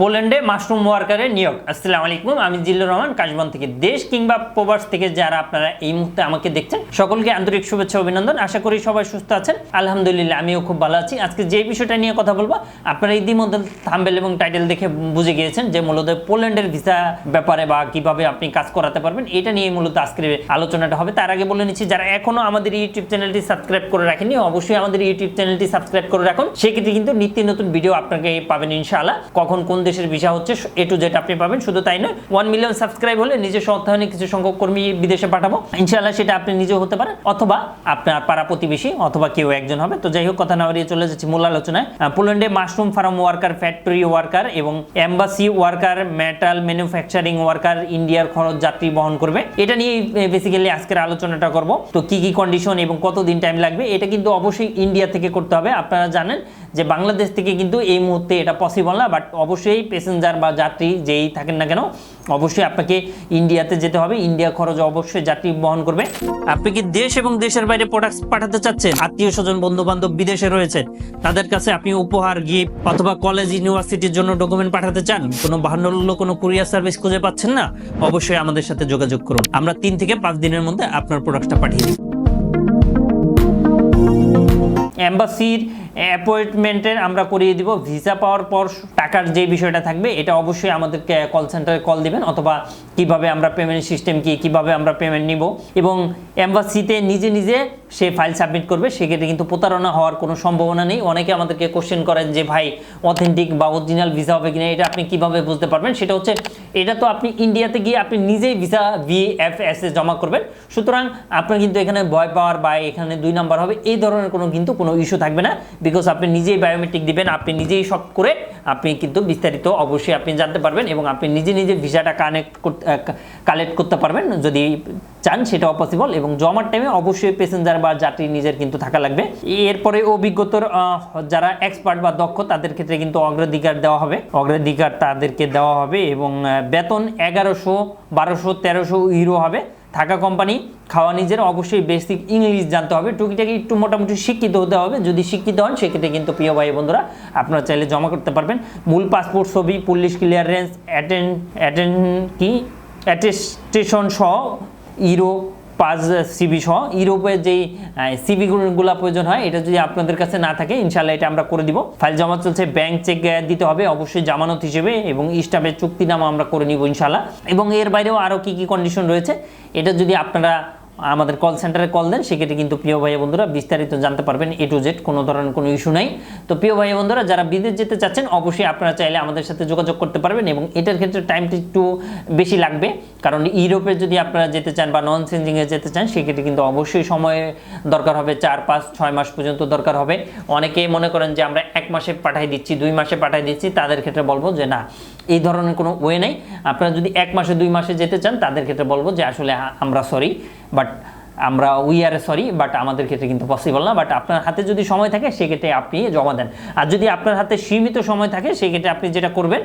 পোল্যান্ডে mushroom ওয়ার্কারের নিয়োগ। আসসালামু আলাইকুম, আমি জিল্লুর রহমান, কাশবন থেকে দেশ কিংবা প্রবাস থেকে যারা আপনারা এই মুহূর্তে আমাকে দেখছেন, সকলকে আন্তরিক শুভেচ্ছা অভিনন্দন। আশা করি সবাই সুস্থ আছেন। আলহামদুলিল্লাহ, আমিও খুব ভালো আছি। আজকে যে বিষয়টা নিয়ে কথা বলব, আপনারা ইতিমধ্যে থাম্বেল এবং টাইটেল দেখে বুঝে গিয়েছেন যে মূলত পোল্যান্ডের ভিসা ব্যাপারে বা কীভাবে আপনি কাজ করাতে পারবেন, এটা নিয়ে মূলত আজকের আলোচনাটা হবে। তার আগে বলে নিচ্ছি, যারা এখনও আমাদের ইউটিউব চ্যানেলটি সাবস্ক্রাইব করে রাখেনি অবশ্যই আমাদের ইউটিউব চ্যানেলটি সাবস্ক্রাইব করে রাখুন। সেক্ষেত্রে কিন্তু নিত্য নতুন ভিডিও আপনাকে পাবেন ইনশাআল্লাহ। কখন কোন দেশের ভিসা হচ্ছে এ টু জেড আপনি পাবেন, শুধু তাই নয় ওয়ান মিলিয়ন সাবস্ক্রাইব হলে নিজস্ব অর্থায়নে কিছু সংখ্যক কর্মী বিদেশে পাঠাবো। ইনশাল্লাহ সেটা আপনি নিজেও হতে পারেন, অথবা আপনার পাড়া প্রতিবেশী অথবা কেউ একজন হবে। তো যাই হোক, কথা না চলে যাচ্ছি মূল আলোচনায়। পোল্যান্ডে mushroom farm worker, factory worker এবং embassy worker metal manufacturing worker ইন্ডিয়ার খরচ যাত্রী বহন করবে। এটা নিয়ে বেসিক্যালি আজকের আলোচনাটা করব। তো কি কি কন্ডিশন এবং কতদিন টাইম লাগবে, এটা কিন্তু অবশ্যই ইন্ডিয়া থেকে করতে হবে। আপনারা জানেন যে বাংলাদেশ থেকে কিন্তু এই মুহূর্তে এটা পসিবল না বাট অবশ্যই প্যাসেঞ্জার বা যাত্রী যেই থাকেন না কেন, অবশ্যই আপনাকে ইন্ডিয়াতে যেতে হবে। ইন্ডিয়া খরচ অবশ্যই যাত্রী বহন করবে। আপনি কি দেশ এবং দেশের বাইরে প্রোডাক্ট পাঠাতে চাচ্ছেন? আত্মীয় স্বজন বন্ধু বান্ধব বিদেশে রয়েছে। তাদের কাছে আপনি উপহার গিফট অথবা কলেজ ইউনিভার্সিটির জন্য ডকুমেন্ট পাঠাতে চান? কোনো বাহান্ন কোনো কুরিয়ার সার্ভিস খুঁজে পাচ্ছেন না? অবশ্যই আমাদের সাথে যোগাযোগ করুন। আমরা তিন থেকে পাঁচ দিনের মধ্যে আপনার প্রোডাক্টটা পাঠিয়ে দিই। অ্যাম্বাসির অ্যাপয়েন্টমেন্টের আমরা করিয়ে দিব, ভিসা পাওয়ার পর টাকার যে বিষয়টা থাকবে, এটা অবশ্যই আমাদেরকে কল সেন্টারে কল দিবেন অথবা কীভাবে আমরা পেমেন্ট সিস্টেম কি, কীভাবে আমরা পেমেন্ট নিব এবং অ্যাম্বাসিতে নিজে নিজে সে ফাইল সাবমিট করবে, সেক্ষেত্রে কিন্তু প্রতারণা হওয়ার কোনো সম্ভাবনা নেই। অনেকে আমাদেরকে কোশ্চেন করেন যে, ভাই অথেন্টিক বা অরিজিনাল ভিসা হবে কিনা, এটা আপনি কীভাবে বুঝতে পারবেন? সেটা হচ্ছে, এটা তো আপনি ইন্ডিয়াতে গিয়ে আপনি নিজেই ভিসা ভিএফএস এ জমা করবেন। সুতরাং আপনার কিন্তু এখানে ভয় পাওয়ার বা এখানে দুই নাম্বার হবে, এই ধরনের কোনো কিন্তু কোনো ইস্যু থাকবে না। বিকজ আপনি নিজেই বায়োমেট্রিক দিবেন, আপনি নিজেই সব করে আপনি কিন্তু বিস্তারিত অবশ্যই আপনি জানতে পারবেন এবং আপনি নিজে নিজে ভিসাটা কানেক্ট করতে কালেক্ট করতে পারবেন। যদি চান, সেটাও পসিবল এবং জমার টাইমে অবশ্যই প্যাসেঞ্জার বা যাত্রী নিজের কিন্তু থাকা লাগবে। এরপরে অভিজ্ঞতার যারা এক্সপার্ট বা দক্ষ, তাদের ক্ষেত্রে কিন্তু অগ্রাধিকার দেওয়া হবে। অগ্রাধিকার তাদেরকে দেওয়া হবে এবং বেতন এগারোশো, বারোশো, তেরোশো ইউরো হবে। থাকা কোম্পানি খাওয়া নিজের, অবশ্যই বেসিক ইংলিশ জানতে হবে। টুকিটাকি একটু মোটামুটি শিক্ষিত হতে হবে। যদি শিক্ষিত হন, সেক্ষেত্রে কিন্তু প্রিয় ভাই বন্ধুরা, আপনারা চাইলে জমা করতে পারবেন। মূল পাসপোর্ট ছবি পুলিশ ক্লিয়ারেন্স অ্যাটেন্ড অ্যাটেন্ড কি? অ্যাটেস্টেশন সহ ইউরোপ পাঁচ সিবি সহ ইউরোপের যেই সিবিগুলো প্রয়োজন হয়, এটা যদি আপনাদের কাছে না থাকে ইনশাল্লাহ এটা আমরা করে দিব। ফাইল জমা চলছে ব্যাংক চেক দিতে হবে, অবশ্যই জামানত হিসেবে এবং স্টাফের চুক্তিনামা আমরা করে নিব ইনশাল্লাহ এবং এর বাইরেও আরও কি কি কন্ডিশন রয়েছে, এটা যদি আপনারা আমাদের কল সেন্টারে কল দেন, সেক্ষেত্রে কিন্তু প্রিয় ভাই বন্ধুরা বিস্তারিত জানতে পারবেন এ টু জেড কোনো ধরনের কোনো ইস্যু নাই। তো প্রিয় ভাই বন্ধুরা, যারা বিদেশ যেতে চাচ্ছেন, অবশ্যই আপনারা চাইলে আমাদের সাথে যোগাযোগ করতে পারবেন এবং এটার ক্ষেত্রে টাইমটা একটু বেশি লাগবে। কারণ ইউরোপে যদি আপনারা যেতে চান বা নন চেঞ্জিংয়ে যেতে চান, সেক্ষেত্রে কিন্তু অবশ্যই সময় দরকার হবে, চার, পাঁচ, ছয় মাস পর্যন্ত দরকার হবে। অনেকে মনে করেন যে আমরা এক মাসে পাঠাই দিচ্ছি, দুই মাসে পাঠাই দিচ্ছি, তাদের ক্ষেত্রে বলব যে না, এই ধরনের কোনো ওয়ে নেই। আপনারা যদি এক মাসে, দুই মাসে যেতে চান, তাদের ক্ষেত্রে বলব যে আসলে আমরা সরি বাট আমরা উই আর সরি বাট আমাদের ক্ষেত্রে কিন্তু পসিবল না বাট আপনার হাতে যদি সময় থাকে, সেক্ষেত্রে আপনি জমা দেন। আর যদি আপনার হাতে সীমিত সময় থাকে, সেক্ষেত্রে আপনি যেটা করবেন,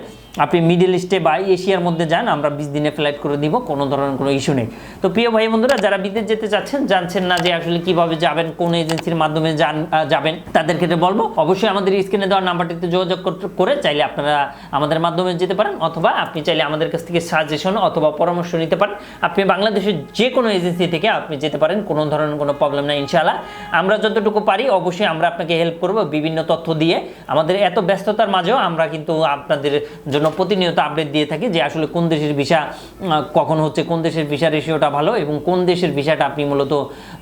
আপনি মিডল ইস্টে বা এশিয়ার মধ্যে যান, আমরা বিশ দিনে ফ্লাইট করে দিব, কোনো ধরনের কোনো ইস্যু নেই। তো প্রিয় ভাই বন্ধুরা, যারা বিদেশ যেতে চাচ্ছেন, জানছেন না যে আসলে কীভাবে যাবেন, কোন এজেন্সির মাধ্যমে যান যাবেন, তাদের ক্ষেত্রে বলব, অবশ্যই আমাদের স্ক্রিনে দেওয়া নাম্বারটিতে যোগাযোগ করে চাইলে আপনারা আমাদের মাধ্যমে যেতে পারেন, অথবা আপনি চাইলে আমাদের কাছ থেকে সাজেশন অথবা পরামর্শ নিতে পারেন। আপনি বাংলাদেশের যে কোনো এজেন্সি থেকে আপনি যেতে পারেন, কোনো ধরনের কোনো প্রবলেম নাই, ইনশাআল্লাহ। আমরা যতটুকু পারি, অবশ্যই আমরা আপনাকে হেল্প করব বিভিন্ন তথ্য দিয়ে। আমাদের এত ব্যস্ততার মাঝেও আমরা কিন্তু আপনাদের জন্য প্রতিনিয়ত আপডেট দিয়ে থাকি যে আসলে কোন দেশের ভিসা কখন হচ্ছে, কোন দেশের ভিসা রেশিওটা ভালো এবং কোন দেশের ভিসাটা আপনি মূলত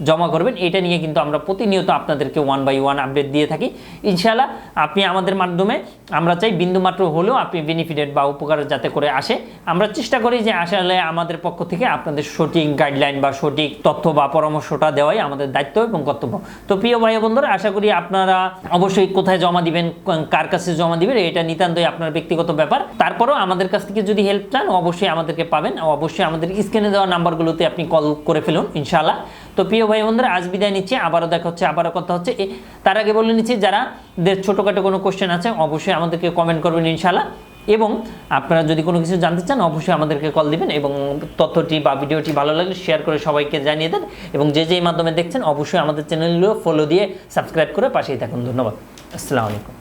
জমা করবেন, এটা নিয়ে কিন্তু আমরা প্রতিনিয়ত আপনাদেরকে ওয়ান বাই ওয়ান আপডেট দিয়ে থাকি। ইনশাআল্লাহ, আপনি আমাদের মাধ্যমে, আমরা চাই বিন্দুমাত্র হলেও আপনি বেনিফিটেড বা উপকার যাতে করে আসে। আমরা চেষ্টা করি যে আসলে আমাদের পক্ষ থেকে আপনাদের সঠিক গাইডলাইন বা সঠিক তথ্য বা পরামর্শটা দেওয়াই আমাদের দায়িত্ব এবং কর্তব্য। তো প্রিয় ভাই বন্ধুরা, আশা করি আপনারা অবশ্যই কোথায় জমা দিবেন, কার কাছে জমা দিবেন, এটা নিতান্তই আপনার ব্যক্তিগত ব্যাপার। তারপরেও আমাদের কাছ থেকে যদি হেল্প চান, অবশ্যই আমাদেরকে পাবেন। অবশ্যই আমাদের স্ক্রিনে দেওয়া নাম্বারগুলোতে আপনি কল করে ফেলুন, ইনশাআল্লাহ। তো প্রিয় ভাই বন্ধুরা, আজ বিদায় নিচ্ছি। আবারও দেখা হচ্ছে, আবারও কথা হচ্ছে। তার আগে বলে নিচ্ছি, যারা ছোটোখাটো কোনো কোশ্চেন আছে, অবশ্যই আমাদেরকে কমেন্ট করবেন, ইনশাআল্লাহ। এবং আপনারা যদি কোনো কিছু জানতে চান, অবশ্যই আমাদেরকে কল দিবেন এবং তথ্যটি বা ভিডিওটি ভালো লাগলে শেয়ার করে সবাইকে জানিয়ে দেন এবং যে যেই মাধ্যমে দেখছেন, অবশ্যই আমাদের চ্যানেলগুলো ফলো দিয়ে সাবস্ক্রাইব করে পাশেই থাকুন। ধন্যবাদ। আসসালামু আলাইকুম।